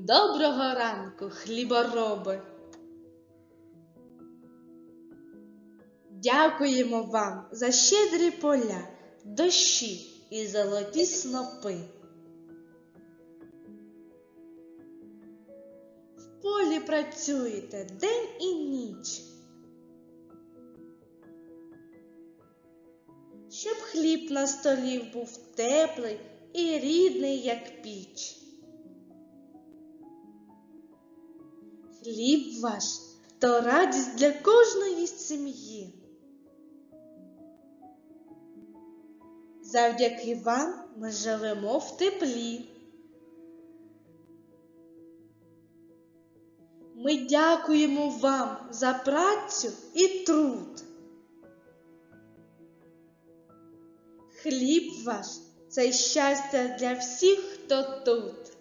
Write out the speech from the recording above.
Доброго ранку, хлібороби! Дякуємо вам за щедрі поля, дощі і золоті снопи. В полі працюєте день і ніч, щоб хліб на столі був теплий і рідний, як піч. Хліб ваш то радість для кожної сім'ї. Завдяки вам ми живемо в теплі. Ми дякуємо вам за працю і труд. Хліб ваш це щастя для всіх, хто тут.